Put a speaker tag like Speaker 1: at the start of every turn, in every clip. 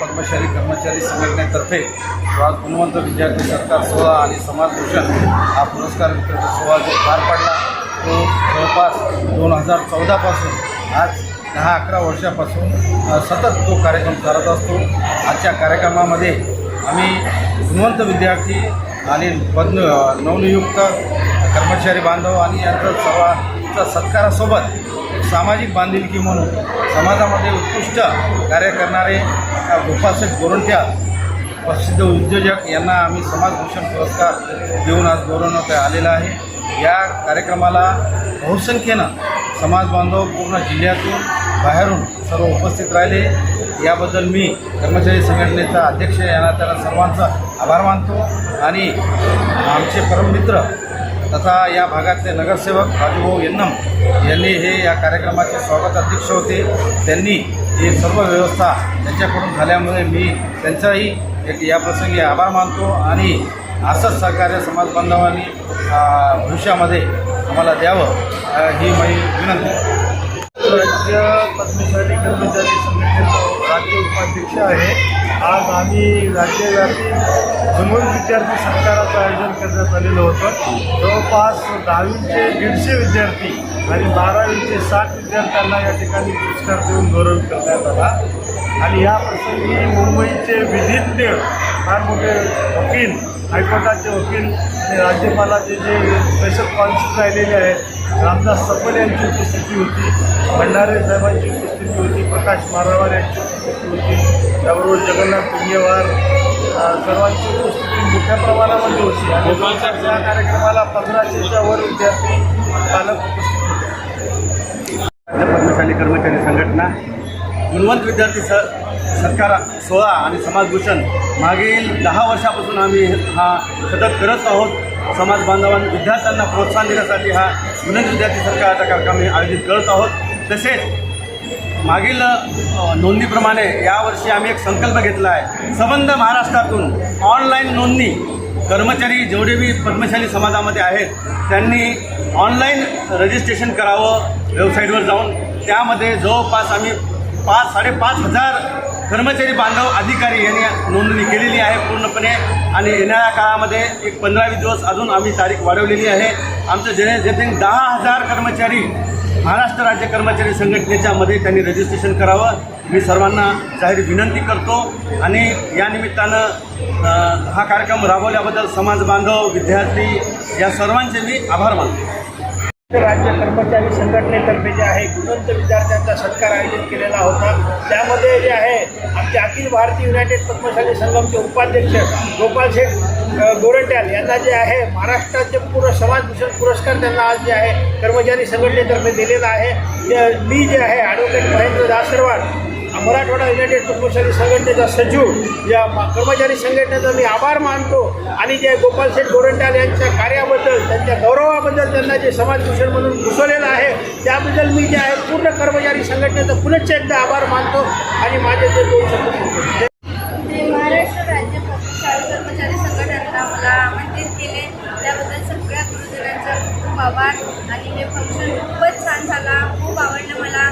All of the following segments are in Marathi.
Speaker 1: पद्मशाली कर्मचारी संघटनेतर्फे आज गुणवंत विद्यार्थी सत्कार सोहळा आणि समाजभूषण हा पुरस्कार वितरण सोहळा जो पार पडला. तो जवळपास दोन हजार चौदापासून आज दहा अकरा वर्षापासून सतत तो कार्यक्रम चालत असतो. आजच्या कार्यक्रमामध्ये आम्ही गुणवंत विद्यार्थी आणि पद्म नवनियुक्त कर्मचारी बांधव आणि यांचा सर्वांच्या सत्कारासोबत सामाजिक बांधिलकी म्हणून समाजामध्ये उत्कृष्ट कार्य करणारे अ, गोरंट्या प्रसिद्ध उद्योजक यांना आम्ही समाजभूषण पुरस्कार देऊन आज गौरवण्यात आलेला आहे. या कार्यक्रमाला बहुसंख्येनं समाज बांधव पूर्ण जिल्ह्यातून बाहेरून सर्व उपस्थित राहिले. याबद्दल मी कर्मचारी संघटनेचा अध्यक्ष यांना त्यांना सर्वांचा आभार मानतो. आणि आमचे परममित्र तथा या भागातले नगरसेवक राजूभाऊ यन्नम यांनी हे या कार्यक्रमाचे स्वागत अध्यक्ष होते. त्यांनी ही सर्व व्यवस्था त्यांच्याकडून झाल्यामुळे मी त्यांचाही एक या प्रसंगी आभार मानतो आणि असंच सहकार्य समाज बांधवांनी भविष्यामध्ये आम्हाला द्यावं ही माझी विनंती.
Speaker 2: राज्य पद्मशाली कर्मचारी संघटनेचा राज्य उपाध्यक्ष आहे. आज आम्ही राज्यव्यापी गुणवंत विद्यार्थी सत्काराचं आयोजन करण्यात आलेलं होतं. जवळपास दहावीचे दीडशे विद्यार्थी आणि बारावीचे साठ विद्यार्थ्यांना या ठिकाणी पुरस्कार देऊन गौरव करण्यात आला. आणि या प्रसंगी मुंबईचे विधिज्ञ फार मोठे वकील हायकोर्टाचे वकील आणि राज्यपालाचे जे स्पेशल कॉन्सिल राहिलेले आहेत रामदास सपल यांची उपस्थिती होती भंडारे साहेबांची उपस्थिती होती. प्रकाश मारावार यांची उपस्थिती होती. त्याबरोबर जगन्नाथ पुण्यवार अ, सर्वांची उपस्थिती मोठ्या प्रमाणामध्ये होती. आणि या कार्यक्रमाला पंधराशेच्या वर विद्यार्थी पालक उपस्थित होते.
Speaker 3: राज्य पद्मशाली कर्मचारी संघटना गुणवंत विद्यार्थी स सत्कार सोहळा आणि समाजभूषण. मागील दहा वर्षापासून आम्ही हा सतत करत आहोत. समाज बांधवां विद्यार्थ्यांना प्रोत्साहन देण्यासाठी हा गुणवंत विद्यार्थी सत्काराचा कार्यक्रम आम्ही आयोजित करत आहोत. तसेच मागील नोंदणीप्रमाणे यावर्षी आम्ही एक संकल्प घेतला आहे. संबंध महाराष्ट्रातून ऑनलाईन नोंदणी कर्मचारी जेवढे बी पद्मशाली समाजामध्ये आहेत त्यांनी ऑनलाईन रजिस्ट्रेशन करावं वेबसाईटवर जाऊन. त्यामध्ये जवळपास आम्ही पाच साडेपाच हजार कर्मचारी बांधव अधिकारी यांनी नोंदणी केलेली आहे पूर्णपणे. आणि येणाऱ्या काळामध्ये एक पंधरावी दिवस अजून आम्ही तारीख वाढवलेली आहे. आमचं जे जेथे दहा हजार कर्मचारी महाराष्ट्र राज्य कर्मचारी संघटनेच्या मध्ये त्यांनी रजिस्ट्रेशन करावं. मी सर्वांना जाहीर विनंती करतो आणि या निमित्तानं हा कार्यक्रम राबवल्याबद्दल समाज बांधव विद्यार्थी या सर्वांचे मी आभार मानतो.
Speaker 2: राज्य कर्मचारी संघटनेतर्फे जे आहे गुणवंत विद्यार्थ्यांचा सत्कार आयोजित केलेला होता. त्यामध्ये जे आहे आमचे अखिल भारतीय युनायटेड पद्मशाली संघमचे उपाध्यक्ष गोपाल शेठ गोरंट्याल यांना जे आहे महाराष्ट्राचे पूर्ण समाजभूषण पुरस्कार त्यांना आज जे आहे कर्मचारी संघटनेतर्फे दिलेला आहे. मी जे आहे ॲडव्होकेट महेंद्र दासरवाड मराठवाडा युनायटेड पद्मशाली संघटनेचा सचिव या कर्मचारी संघटनेचा मी आभार मानतो. आणि जे गोपाल शेठ गोरंट्याल यांच्या कार्याबद्दल त्यांच्या गौरवाबद्दल त्यांना जे समाजभूषण म्हणून घुसवलेलं आहे त्याबद्दल मी जे आहे पूर्ण कर्मचारी संघटनेचा पुनश्च एकदा आभार मानतो आणि माझे ते दोन शब्द
Speaker 4: महाराष्ट्र राज्य कर्मचारी कर्मचारी संघटनेला मला आमंत्रित केले. त्याबद्दल सगळ्या गुरुजनांचा खूप खूप आभार आणि हे फंक्शन खूपच छान झाला. खूप आवडलं मला.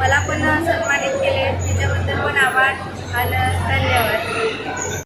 Speaker 4: मला पण सन्मानित केले. त्याच्याबद्दल पण आभार. आणि धन्यवाद.